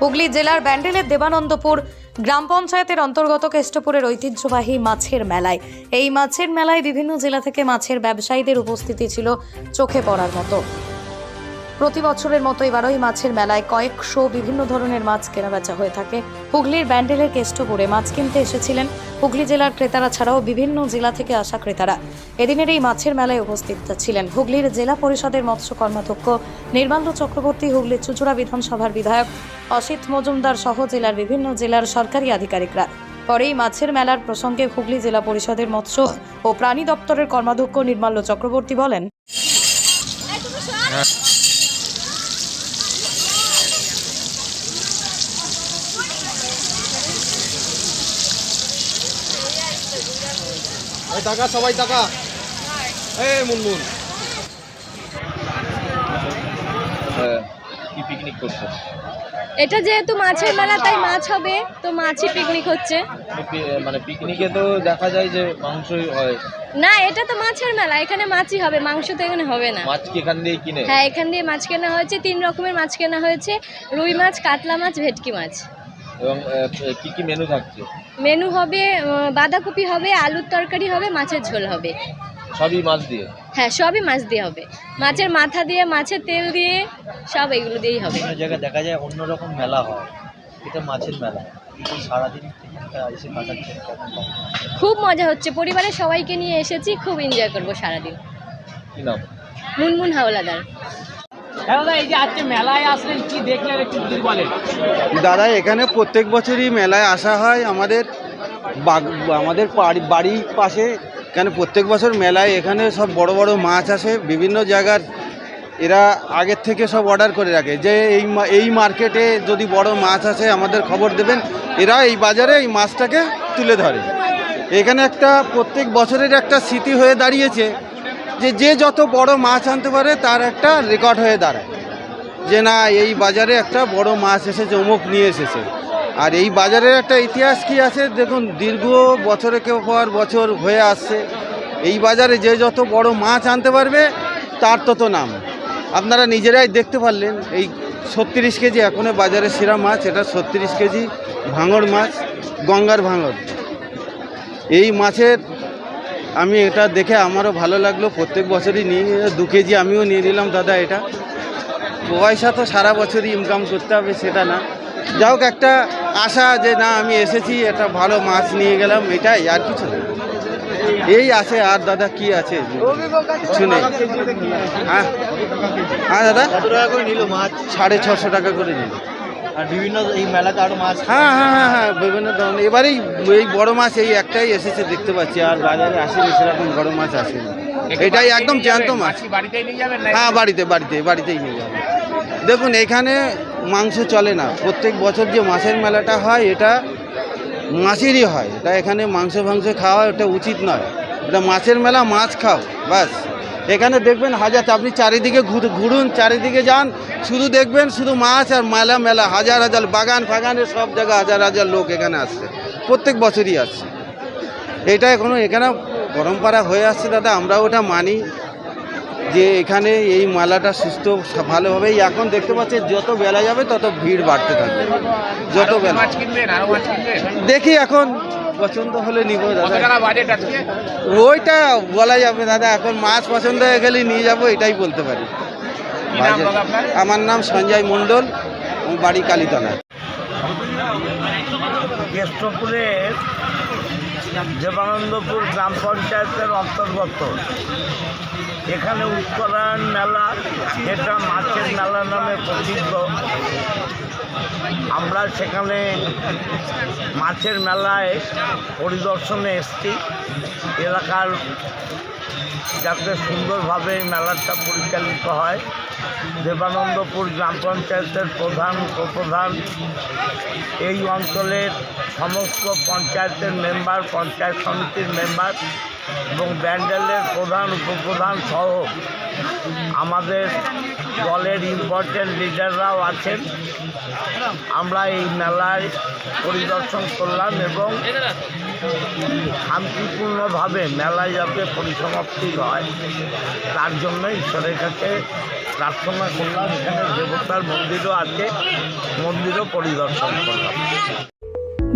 হুগলি জেলার ব্যান্ডেলের দেবানন্দপুর গ্রাম পঞ্চায়েতের অন্তর্গত কেষ্টপুরের ঐতিহ্যবাহী মাছের মেলায়। এই মাছের মেলায় বিভিন্ন জেলা থেকে মাছের ব্যবসায়ীদের উপস্থিতি ছিল চোখে পড়ার মতো। প্রতি বছরের মতো এবারও এই মাছের মেলায় কয়েকশো বিভিন্ন ধরনের মাছ কেনাবেচা হয়ে থাকে। হুগলির ব্যান্ডেলের কেষ্টপুরে মাছ কিনতে এসেছিলেন হুগলি জেলার ক্রেতারা ছাড়াও বিভিন্ন জেলা থেকে আসা ক্রেতারা। এদিনের এই মাছের মেলায় উপস্থিত ছিলেন হুগলির জেলা পরিষদের মৎস্য কর্মাধ্যক্ষ নির্মাল্য চক্রবর্তী হুগলির চুচুড়া বিধানসভার বিধায়ক অসিত মজুমদার সহ জেলার বিভিন্ন জেলার সরকারি আধিকারিকরা। পরেই মাছের মেলার প্রসঙ্গে হুগলি জেলা পরিষদের মৎস্য ও প্রাণী দপ্তরের কর্মাধ্যক্ষ নির্মাল্য চক্রবর্তী বলেন এই টাকা সবাই টাকা। এই মুনমুন। কি পিকনিক করছ? এটা যেহেতু মাছের মেলা তাই মাছ হবে তো মাছই পিকনিক হচ্ছে। মানে পিকনিকে তো দেখা যায় যে মাংসই হয়। না এটা তো মাছের মেলা এখানে মাছই হবে মাংস তো এখানে হবে না। মাছ কি এখান দিয়ে কিনে? হ্যাঁ এখান দিয়ে মাছ কেনা হয়েছে তিন রকমের মাছ কেনা হয়েছে রুই মাছ কাতলা মাছ ভেটকি মাছ। এবং কি কি মেনু থাকছে? মেনু হবে বাঁধাকপি হবে আলুর তরকারি হবে মাছের ঝোল হবে। সবই মাছ দিয়ে? হ্যাঁ সবই মাছ দিয়ে হবে। মাছের মাথা দিয়ে মাছের তেল দিয়ে সব এগুলো দিয়েই হবে। জায়গায় দেখা যায় অন্যরকম মেলা হয়। এটা মাছের মেলা। সারাদিন? খুব মজা হচ্ছে। পরিবারের সবাইকে নিয়ে এসেছি খুব এনজয় করব সারাদিন। মুনমুন হাওলাদার। দাদা এখানে প্রত্যেক বছরই মেলায় আসা হয় আমাদের আমাদের বাড়ি বাড়ির পাশে। এখানে প্রত্যেক বছর মেলায় এখানে সব বড় বড় মাছ আসে। বিভিন্ন জায়গার এরা আগের থেকে সব অর্ডার করে রাখে। যে এই এই মার্কেটে যদি বড় মাছ আসে, আমাদের খবর দেবেন। এরা এই বাজারে এই মাছটাকে তুলে ধরে। এখানে একটা প্রত্যেক বছরের একটা স্মৃতি হয়ে দাঁড়িয়েছে। যে যে যত বড় মাছ আনতে পারে তার একটা রেকর্ড হয়ে দাঁড়ায়। যে না, এই বাজারে একটা বড় মাছ এসেছে, অমুক নিয়ে এসেছে। আর এই বাজারের একটা ইতিহাস কি আছে? দেখুন, দীর্ঘ বছরে কেউ পর বছর হয়ে আসছে। এই বাজারে যে যত বড় মাছ আনতে পারবে, তার তত নাম। আপনারা নিজেরাই দেখতে পারলেন, এই ছত্রিশ কেজি এখনও বাজারে সেরা মাছ, এটা ছত্রিশ কেজি ভাঙড় মাছ, গঙ্গার ভাঙড়। এই মাছের আমি এটা দেখে আমারও ভালো লাগল। প্রত্যেক বছরই নিয়ে দু কেজি আমিও নিয়ে নিলাম দাদা এটা। পয়সা তো সারা বছরই ইনকাম করতে হবে সেটা না। যাই হোক একটা আশা যে না আমি এসেছি একটা ভালো মাছ নিয়ে গেলাম এটাই আর কিছু না। এই আছে আর দাদা কি আছে? কিছু নেই হ্যাঁ। হ্যাঁ দাদা? করে নিল মাছ? সাড়ে ছশো টাকা করে নিল। আর বিভিন্ন এই মেলাতে আরও মাছ হ্যাঁ হ্যাঁ হ্যাঁ হ্যাঁ বিভিন্ন ধরনের। এবারেই এই বড় মাছ এই একটাই এসেছে দেখতে পাচ্ছি আর বাজারে আসেনি সেরকম বড় মাছ আসেনি। এটাই একদম জ্যান্ত মাছ। হ্যাঁ বাড়িতে বাড়িতে বাড়িতেই নিয়ে যাবে দেখুন এখানে মাংস চলে না। প্রত্যেক বছর যে মাছের মেলাটা হয় এটা মাছেরই হয়। এটা এখানে মাংস ফাংস খাওয়া এটা উচিত নয়। এটা মাছের মেলা মাছ খাও বাস এখানে দেখবেন হাজার আপনি চারিদিকে ঘুর- ঘুরুন চারিদিকে যান শুধু দেখবেন শুধু মাছ আর মেলা মেলা হাজার হাজার বাগান ফাগানের সব জায়গায় হাজার হাজার লোক এখানে আসছে। প্রত্যেক বছরই আসছে। এটা এখনও এখানে পরম্পরা হয়ে আসছে দাদা আমরা ওটা মানি যে এখানে এই মেলাটা সুস্থ ভালোভাবে এখন দেখতে পাচ্ছি যত বেলা যাবে তত ভিড় বাড়তে থাকবে। যত বেলা। দেখি এখন পছন্দ হলে নিব দাদা। ওইটা বলা যাবে দাদা। এখন মাছ পছন্দ হয়ে গেলে নিয়ে যাব এটাই বলতে পারি। আমার নাম সঞ্জয় মণ্ডল বাড়ি কালীতলা। দেবানন্দপুর গ্রাম পঞ্চায়েতের অন্তর্গত। এখানে উত্তরায়ণ মেলা, যেটা মাছের মেলা নামে প্রসিদ্ধ। আমরা সেখানে মাছের মেলায় পরিদর্শনে এসছি। এলাকার যাতে সুন্দরভাবে মেলাটা পরিচালিত হয়। দেবানন্দপুর গ্রাম পঞ্চায়েতের প্রধান, উপপ্রধান এই অঞ্চলের সমস্ত পঞ্চায়েতের মেম্বার, পঞ্চায়েত সমিতির মেম্বার এবং ব্যান্ডেলের প্রধান, উপপ্রধান সহ আমাদের দলের ইম্পর্টেন্ট লিডাররাও আছেন। আমরা এই মেলায় পরিদর্শন করলাম এবং শান্তিপূর্ণভাবে মেলায় যাতে পরিসমাপ্তি হয়, তার জন্য ঈশ্বরের কাছে প্রার্থনা করলাম। এখানে দেবতার মন্দিরও আছে, মন্দিরও পরিদর্শন করলাম।